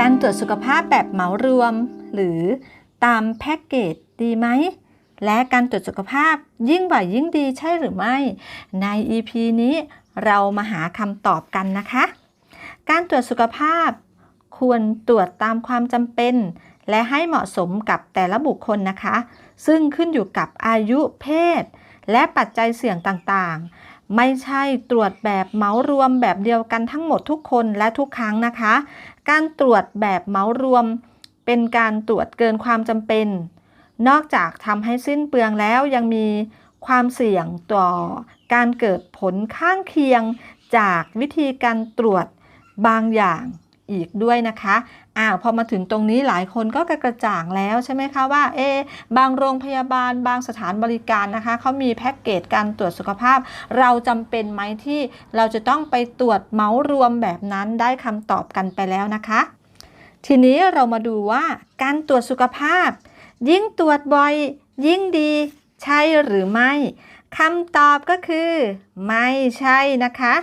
การตรวจสุขภาพแบบเหมารวม หรือตามแพ็กเกจดีไหม และการตรวจสุขภาพยิ่งบ่ายยิ่งดีใช่หรือไม่ ใน EP นี้เรามาหาคำตอบกันนะคะ การตรวจสุขภาพ ควรตรวจตามความจำเป็น และให้เหมาะสมกับแต่ละบุคคลนะคะ ซึ่งขึ้นอยู่กับอายุเพศ และปัจจัยเสี่ยงต่างๆ ไม่ใช่ตรวจแบบเหมารวมแบบเดียวกันทั้งหมดทุกคนและทุกครั้งนะคะ การตรวจแบบเหมารวม เป็นการตรวจเกินความจำเป็น นอกจากทำให้สิ้นเปลืองแล้วยังมีความเสี่ยงต่อการเกิดผลข้างเคียงจากวิธีการตรวจบางอย่าง อีกด้วยนะคะอ้าวพอมาถึงตรงนี้หลายคนก็กระจ่างแล้วใช่ไหมคะว่าเอบางโรงพยาบาลบางสถานบริการนะคะเขามีแพ็กเกจการตรวจสุขภาพ เราจำเป็นไหมที่เราจะต้องไปตรวจเมาส์รวมแบบนั้นได้คำตอบกันไปแล้วนะคะ ทีนี้เรามาดูว่าการตรวจสุขภาพ ยิ่งตรวจบ่อยยิ่งดีใช่หรือไม่คำตอบก็คือ ไม่ใช่นะคะ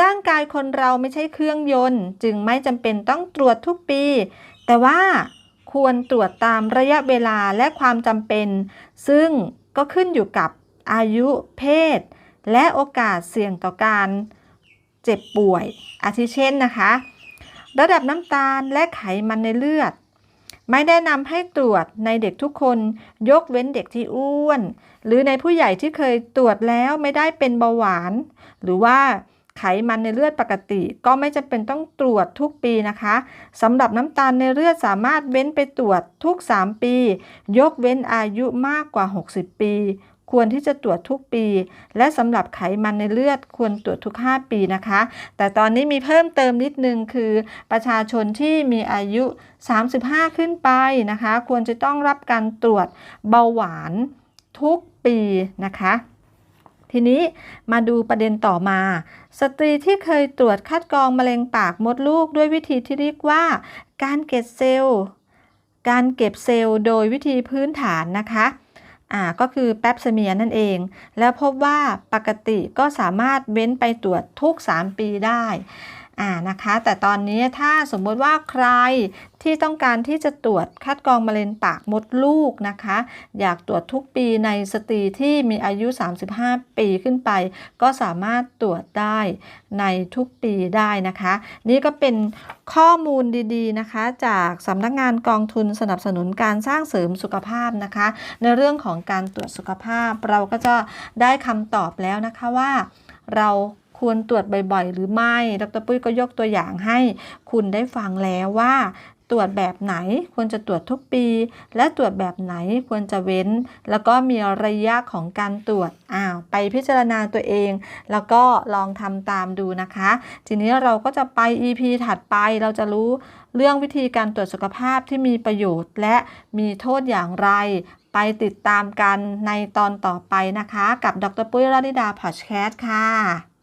ร่างกายคนเราไม่ใช่เครื่องยนต์ จึงไม่จำเป็นต้องตรวจทุกปี แต่ว่าควรตรวจตามระยะเวลาและความจำเป็น ซึ่งก็ขึ้นอยู่กับอายุเพศ และโอกาสเสี่ยงต่อการเจ็บป่วย อาทิเช่นนะคะ ระดับน้ำตาลและไขมันในเลือด ไม่แนะนำให้ตรวจในเด็กทุกคน ยกเว้นเด็กที่อ้วน หรือในผู้ใหญ่ที่เคยตรวจแล้วไม่ได้เป็นเบาหวาน หรือว่า ไขมันในเลือดปกติ ก็ไม่จำเป็นต้องตรวจทุกปีนะคะสำหรับน้ำตาลในเลือดสามารถเว้นไปตรวจทุก 3 ปี ยกเว้นอายุมากกว่า 60 ปี ควรที่จะตรวจทุกปี และสำหรับไขมันในเลือดควรตรวจทุก 5 ปีนะคะ แต่ตอนนี้มีเพิ่มเติมนิดนึงคือประชาชนที่มีอายุ 35 ขึ้นไปนะคะ ควรจะต้องรับการตรวจเบาหวานทุกปีนะคะ ทีนี้มาดูประเด็นต่อมา สตรีที่เคยตรวจคัดกรองมะเร็งปากมดลูกด้วยวิธีที่เรียกว่า การเก็บเซลล์การเก็บเซลล์โดยวิธีพื้นฐานนะคะอ่าก็คือแป๊บสเมียนั่นเอง แล้วพบว่าปกติก็สามารถเว้นไปตรวจทุก 3 ปีได้ อ่านะคะ แต่ตอนนี้ถ้าสมมติว่าใครที่ต้องการที่จะตรวจคัดกรองมะเร็งปากมดลูกนะคะ อยากตรวจทุกปีในสตรีที่มีอายุ 35 ปีขึ้นไป ก็สามารถตรวจได้ในทุกปีได้นะคะ นี่ก็เป็นข้อมูลดีๆนะคะ จากสำนักงานกองทุนสนับสนุนการสร้างเสริมสุขภาพนะคะ ในเรื่องของการตรวจสุขภาพเราก็จะได้คำตอบแล้วนะคะว่าเรา ควรตรวจบ่อยๆ หรือไม่ ดรปุ้ยก็ยกตัวอย่างให้คุณได้ฟังแล้วว่าตรวจแบบไหนควรจะตรวจทุกปี และตรวจแบบไหนควรจะเว้น แล้วก็มีระยะของการตรวจอ้าวไปพิจารณาตัวเอง แล้วก็ลองทำตามดูนะคะ ทีนี้เราก็จะไป EP ถัดไปเราจะรู้เรื่องวิธีการตรวจสุขภาพที่มีประโยชน์ และมีโทษอย่างไร ไปติดตามกันในตอนต่อไปนะคะ กับดรปุ้ยรานิดาพอดแคสต์ค่ะ